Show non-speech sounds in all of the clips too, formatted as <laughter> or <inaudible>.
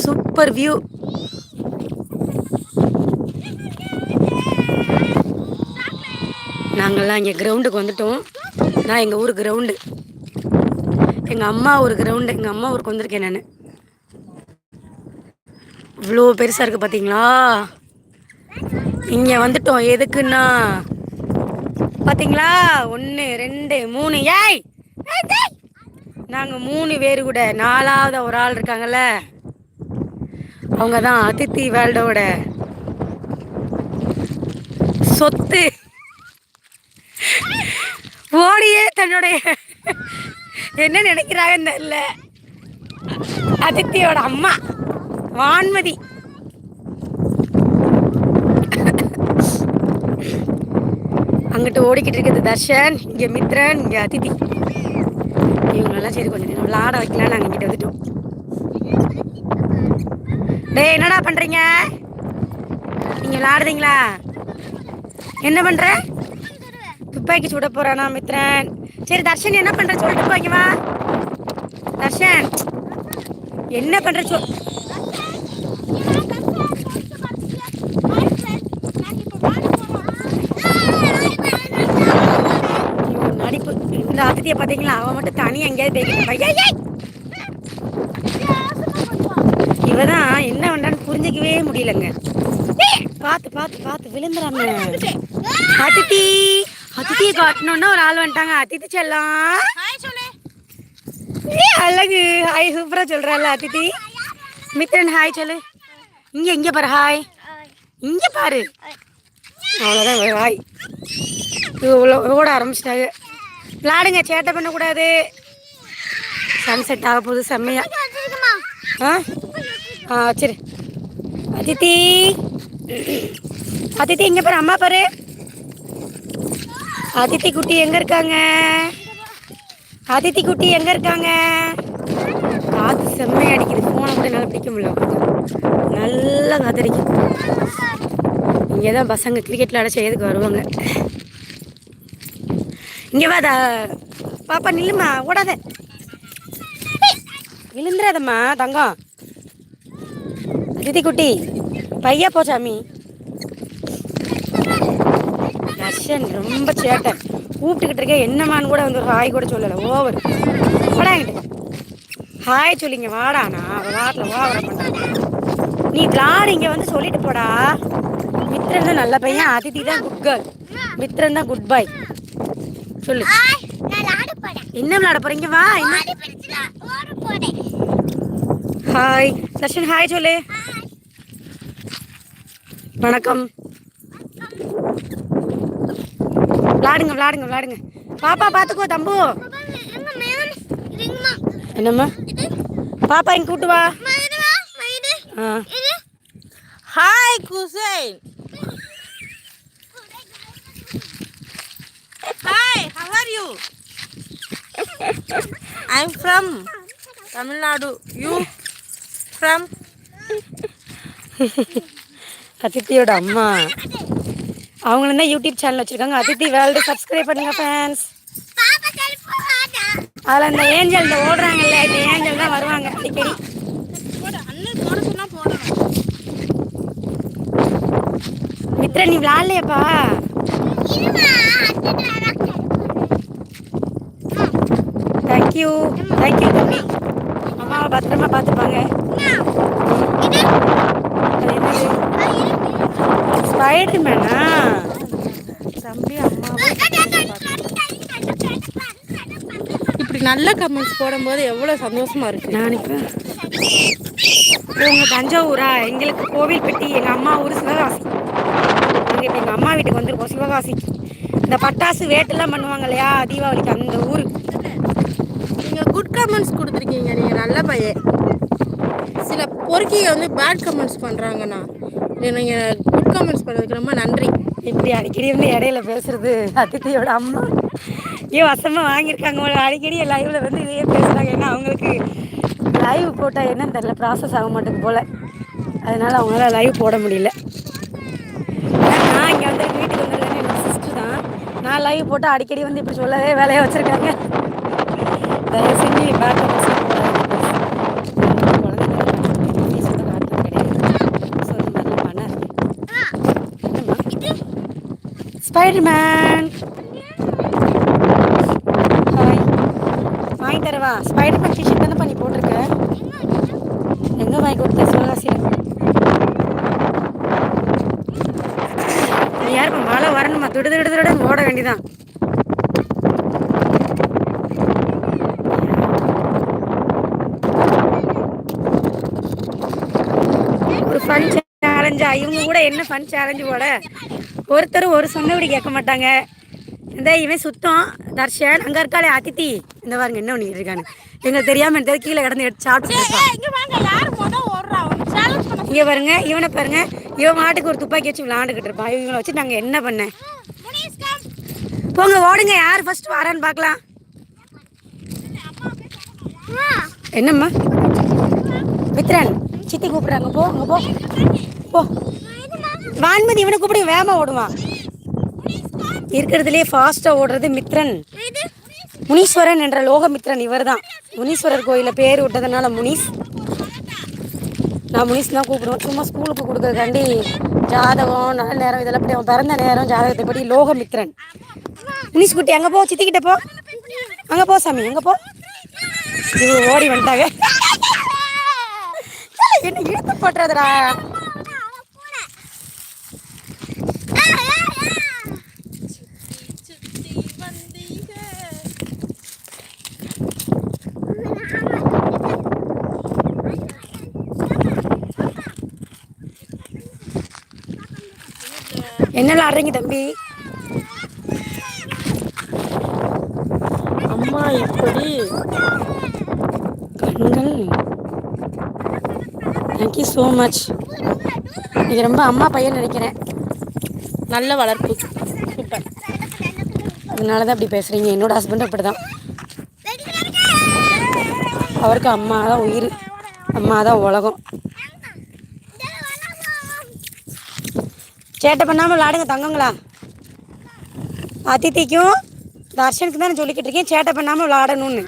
Super view. நாங்கள்லாம் இங்கே கிரவுண்டுக்கு வந்துட்டோம். நான் எங்கள் ஊர் கிரவுண்டு எங்கள் அம்மா ஊர் கிரவுண்டு எங்கள் அம்மா ஊருக்கு வந்திருக்கேன் நான். இவ்வளோ பெருசாக இருக்குது பார்த்தீங்களா இங்கே வந்துட்டோம். எதுக்குன்னா பார்த்தீங்களா ஒன்று ரெண்டு மூணு. ஏய்! நாங்கள் மூணு பேர் கூட நாலாவது ஒரு ஆள் இருக்காங்கல்ல. அவங்க தான் அதித்தி வேர்ல்டோட சொத்து. ஓடியே தன்னுடைய என்ன நினைக்கிறாங்கன்னு தெரியல. அதித்தியோட அம்மா வான்மதி. அங்கிட்டு ஓடிக்கிட்டு இருக்குது தர்ஷன் இங்கே மித்ரன் இங்கே அதித்தி. இவங்களெல்லாம் சரி கொஞ்சம் நேரம் விளாட வைக்கலாம் நாங்கள் இங்கிட்ட வந்துட்டோம். டேய் என்னடா பண்ணுறீங்க நீங்கள் விளாடுறீங்களா? என்ன பண்ணுற துப்பாக்கி சுட போறானா மித்ரன்? சரி தர்ஷன் என்ன பண்ற? சொல்லிட்டு போங்க தர்ஷன் என்ன பண்ற? சொல் நடிப்பு. இந்த ஆத்திரியை பார்த்தீங்களா? அவன் மட்டும் தனியாக எங்கேயாவது தேய்க்கிட்டு இவ தான் என்ன பண்ணான்னு புரிஞ்சிக்கவே முடியலங்க. பார்த்து பார்த்து பார்த்து விழுந்துறாங்க அதித்தி அதித்தியை காட்டணும்னா ஒரு ஆள் வந்துட்டாங்க. அதித்தி செல்லாம் அழகு. ஹாய் சூப்பரா சொல்றாள் அதித்தி. மித்ரன் ஹாய் சொல்லு. இங்க இங்க பாரு ஹாய் இங்க பாரு. அவ்வளோதான் ஹாய் இவ்வளோ ஓட ஆரம்பிச்சிட்டாங்க. விளாடுங்க சேட்டை பண்ணக்கூடாது. சன்செட் ஆக போகுது செம்மையா. ஆ? ஆ சரி. அதித்தி. அதித்தி இங்கே பாரு அம்மா பாரு. அதித்தி குட்டி எங்க இருக்காங்க? அதித்தி குட்டி எங்க இருக்காங்க? காத்து செம்மையா அடிக்குது. ஃபோனை கூட என்னால் பிடிக்க முடியல நல்லா காத்தடிக்குது இங்கே தான் பசங்க கிரிக்கெட் விளையாட செய்யறதுக்கு வருவாங்க? இங்கே வா பாப்பா நில்லுமா ஓடாத. விழுந்துடாதம்மா தங்கம். அதித்தி குட்டி பையா போ சாமி. தர்ஷன் ரொம்ப சேட்டை. கூப்பிட்டுக்கிட்டு இருக்கேன் என்னமான்னு கூட வந்து ஒரு ஹாய் கூட சொல்லலை. ஓவர். வாடாங்கிட்டு ஹாய் சொல்லிங்க வாடா. நான் அவள் வாட்டில் ஓவர பண்ணுறேன் நீ விளாடு இங்கே வந்து சொல்லிட்டு போடா. மித்ரன் தான் நல்ல பையன். அதித்தி தான் குட் கேர்ள் மித்ரன் தான் குட் பாய் சொல்லு. என்ன விளையாட போறீங்க வா. ஹாய். தர்ஷன் ஹாய் சொல்லு. வணக்கம். விளாடுங்க விளாடுங்க விளாடுங்க. பாப்பா பார்த்துக்கோ தம்பு. என்னம்மா? பாப்பா இங்க கூட்டு வா. ஆ. Hi cousin hi how are you i'm from tamil nadu. You from? அதித்தியோட அம்மா. அவங்களும் தான் யூடியூப் சேனல் வச்சிருக்காங்க. அதித்தி வேர்ல்டு சப்ஸ்கிரைப் பண்ணுங்க ஃபேன்ஸ் அதில் இந்த ஏஞ்சல் இந்த ஓடுறாங்கல்ல இந்த ஏஞ்சல் தான் வருவாங்க அடிக்கடி. அண்ணன் போட போடணும் மித்ரா நீ விளாட்லையப்பா தேங்க்யூ தேங்க்யூ தம்பி. அம்மாவை பத்திரமா பார்த்துப்பாங்க. அது என்னது ஸ்பைடர் மேனா தம்பி அம்மாவும் இப்படி நல்ல கமெண்ட்ஸ் போடும்போது எவ்வளோ சந்தோஷமா இருக்கு. நான் இப்போ இவங்க தஞ்சாவூரா? எங்களுக்கு கோவில்பட்டி எங்கள் அம்மா ஊர் சிவகாசி. எங்கள் இப்போ எங்கள் அம்மா வீட்டுக்கு வந்திருக்கோம் சிவகாசி. இந்த பட்டாசு வேட்டெல்லாம் பண்ணுவாங்க இல்லையா? தீபாவளிக்கு அந்த ஊர். நீங்கள் குட் கமெண்ட்ஸ் கொடுத்துருக்கீங்க நீங்கள் நல்ல பையன். சில பொறுக்கிங்க வந்து பேட் கமெண்ட்ஸ் பண்ணுறாங்கண்ணா நீங்கள் குட் கமெண்ட்ஸ் பண்ணதுக்கு ரொம்ப நன்றி. இப்படி அடிக்கடி வந்து இடையில பேசுறது அதித்தியோட அம்மா. ஏன் வசமாக வாங்கியிருக்காங்க போல. அடிக்கடி லைவ்ல வந்து இதையே பேசுகிறாங்க ஏன்னா அவங்களுக்கு லைவ் போட்டால் என்னன்னு தெரில ப்ராசஸ் ஆக மாட்டேங்குது போல். அதனால அவங்களால லைவ் போட முடியல. நான் இங்கே வந்து வீட்டுக்கு வந்திருக்கேன் என்னோட சிஸ்டர் தான். நான் லைவ் போட்டால் அடிக்கடி வந்து இப்படி சொல்லவே வேலையை வச்சுருக்காங்க. தயவு செஞ்சு பார்த்து ஸ்பைடர்மேன் ஹாய் வாங்கி தரவா? ஸ்பைடர்மேன் டிஷர்ட் தானே பண்ணி போட்டிருக்க? எங்கே வாங்கி கொடுத்த? சிவகாசியில் நீ யாருப்பா? மழை வரணுமா? துடு துடு துடுன்னு ஓட வேண்டியதான் ஒரு ஃபன் சேலஞ்சா இவங்க கூட என்ன ஃபன் சேலஞ்சு போட ஒருத்தர் ஒரு சொன்னபடி கேட்க மாட்டாங்க. இந்த இவன் சுத்தம் தர்ஷன் அங்கே இருக்காளே அதித்தி. இந்த பாருங்க என்ன பண்ணிட்டு இருக்கானு எங்களுக்கு தெரியாம இந்த கீழே கிடந்து எடுத்து சாப்பிட்டு. இங்க பண்ண பாருங்க இவனை பாருங்க. இவன் மாட்டுக்கு ஒரு துப்பாக்கி வச்சு விளாண்டுக்கிட்டு இருப்பான். இவங்களை வச்சு நாங்கள் என்ன கம் போங்க ஓடுங்க. யார் ஃபர்ஸ்ட் வரான்னு பார்க்கலாம். என்னம்மா? மித்ரன் சித்தி கூப்பிடுறாங்க. போ அங்க போ. போ. வான்மதி இவனை கூப்பிடு வேகமா ஓடுவான் இருக்கிறதுலே ஃபாஸ்டா ஓடுறது மித்ரன். முனீஸ்வரன் என்ற லோகமித்ரன் இவர்தான். முனீஸ்வரர் கோயிலில் பேர் விட்டதுனால முனீஸ். நான் முனிஸ் தான் கூப்பிடுவேன். சும்மா ஸ்கூலுக்கு கொடுக்குறதுக்காண்டி ஜாதகம் நல்ல நேரம் இதெல்லாம் படி அவன் பிறந்த நேரம் ஜாதகத்தை படி லோகமித்ரன். முனிஸ் குட்டி அங்கே போ சித்திக்கிட்ட போ. அங்கே போ சாமி அங்கே போ. இவங்க ஓடி வந்துட்டாங்க. <laughs> என்ன இழுத்து போட்டுறதுடா. என்னெல்லாம் ஆடுறீங்க தம்பி? அம்மா எப்படி? கண்கள் தேங்க்யூ ஸோ மச் நீங்கள் ரொம்ப அம்மா பையன் நினைக்கிறேன். நல்ல வளர்ப்பு. சூப்பர். அதனால தான் அப்படி பேசுகிறீங்க என்னோட ஹஸ்பண்ட் அப்படி தான் அவருக்கு அம்மா தான் உயிர். அம்மா தான் உலகம். சேட்டை பண்ணாமல் விளாடுங்க தங்கங்களா? அதித்திக்கும் தர்ஷனுக்கு தான் சொல்லிக்கிட்டு இருக்கேன் சேட்டை பண்ணாமல் விளாடணும்னு.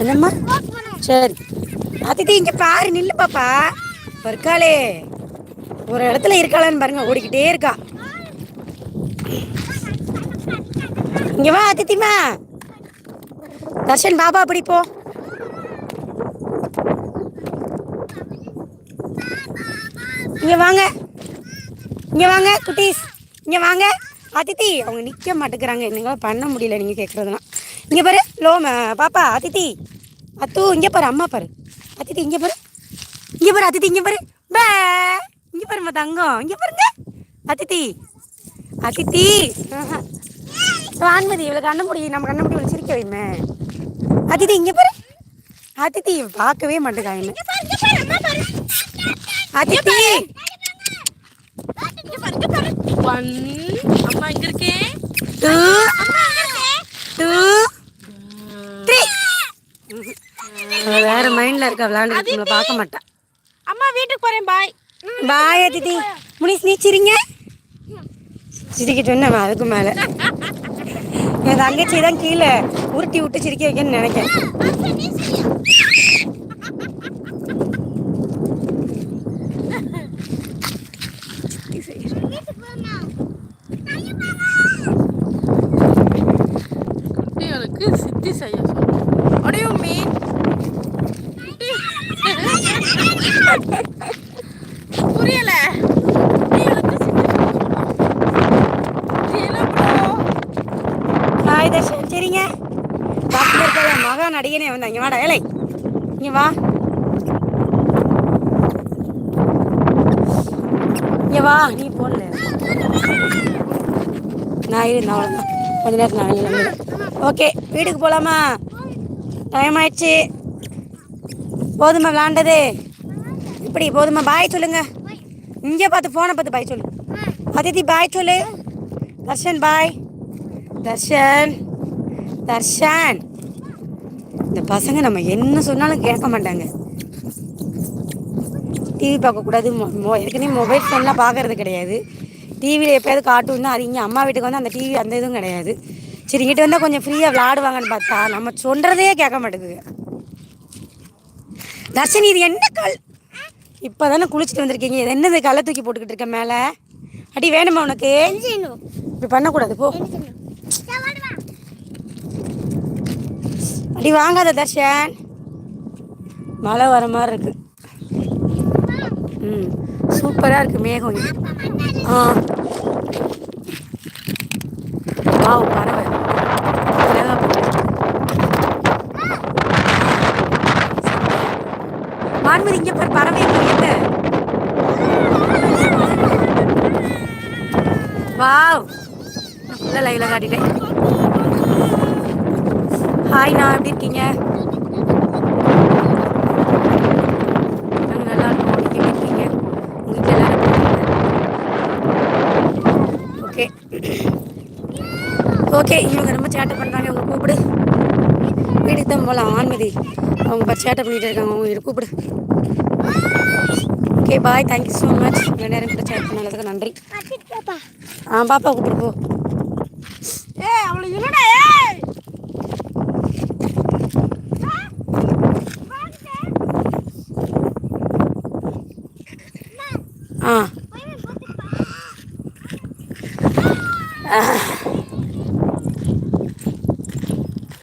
என்னம்மா? சரி. அதித்தி இங்கே பாரு நில்லு பாப்பா. இருக்காளே. ஒரு இடத்துல இருக்காளான்னு பாருங்க ஓடிக்கிட்டே இருக்கா. இங்க வா அதித்திமா தர்ஷன் பாபா அப்படி போ. இங்க வாங்க. இங்க வாங்க குட்டீஸ். இங்க வாங்க. அதித்தி அவங்க நிக்க மாட்டேங்கிறாங்க. என்னங்க பண்ண முடியல நீங்க கேக்குறதுலாம் இங்க பாரு லோம பாப்பா அதித்தி. அத்து இங்க பாரு அம்மா பாரு. அதித்தி இங்க பாரு. இங்க பாரு அதித்தி இங்க பாரு. பே இங்க பாருமா தங்கம். இங்க பாருங்க. அதித்தி. அதித்தி. வான்மதி இவளை கண்ண முடியும் நம்ம கண்ண முடியும் சிரிக்க வைமே அதித்தி இங்க பாரு. அதித்தி பார்க்கவே மாட்டேங்கா என்ன அதித்தி. ஒன் அம்மா இங்க இருக்கேன் டூ டூ த்ரீ வேற மைண்ட்ல இருக்க விளையாண்டு நம்மளை பார்க்க மாட்டா. அம்மா வீட்டுக்கு போறேன் பாய் பாய் அதித்தி முனிஸ் நீ சிரிங்க. சிரிக்கிட்டு சொன்ன அதுக்கு மேல? என் தங்கச்சி தான் கீழே உருட்டி விட்டு சிரிக்க வைக்கன்னு நினைக்கிறேன். சித்தி செய்ய சொல்லு. அடையோ மீன். புரியல. ஹாய் தர்ஷன் சரிங்க. பக்கத்தில் இருக்கிற மகா நடிகனே வந்தாங்க வாடா ஏலை. இங்க வா. இங்க வா. நீ போடல. நான் இருந்தேன் அவ்வளோதான் கொஞ்ச நேரத்தில் நான் வெளியில் ஓகே வீட்டுக்கு போகலாமா டைம் ஆயிடுச்சு. போதுமா விளாண்டது? இப்படி போதுமா பாய் சொல்லுங்க. இங்கே பார்த்து ஃபோனை பார்த்து பாய் சொல்லு. அதித்தி பாய் சொல்லு. தர்ஷன் பாய் தர்ஷன் தர்ஷன். இந்த பசங்க நம்ம என்ன சொன்னாலும் கேட்க மாட்டாங்க. டிவி பார்க்கக்கூடாது மொ மொ- ஏற்கனவே மொபைல் ஃபோன்லாம் பார்க்கறது கிடையாது. டிவியில் எப்போயாவது கார்ட்டூன் தான் அது இங்கே அம்மா வீட்டுக்கு வந்து அந்த டிவி அந்த இதுவும் கிடையாது. சரி இங்கிட்ட வந்தால் கொஞ்சம் ஃப்ரீயாக விளாடுவாங்கன்னு பார்த்தா நம்ம சொல்கிறதே கேட்க மாட்டேங்குது. தர்ஷன் இது என்ன கல்? இப்போ தானே குளிச்சுட்டு வந்திருக்கீங்க. இது என்னது கல்லை தூக்கி போட்டுக்கிட்டு இருக்க மேலே? அடி வேணுமா உனக்கு? இப்படி பண்ணக்கூடாது போ. அடி வாங்காத தர்ஷன். மழை வர மாதிரி இருக்கு. ம் சூப்பராக இருக்கு மேகம். ஆ. வாவ் பறவை அழகா போகுது. வான்மதி இங்க பாரு பறவை இங்க வாவ். நான் லைவ்ல காட்டிட்டேன். ஹாய் நான் எப்படி இருக்கீங்க? ஓகே ஓகே இவங்க ரொம்ப சேட்டை பண்ணுறாங்க அவங்க கூப்பிடு. வீட்டுக்கு தான் போகலாம். ஆன்மதி. அவங்க சேட்டை பண்ணிகிட்டு இருக்காங்க. அவங்க கூப்பிடு. Okay bye thank you so much இவ்வளோ நேரம் கூட சேட் பண்ணதுக்கு நன்றி. ஆ பாப்பா கூப்பிடு போ. ஏய் அவளை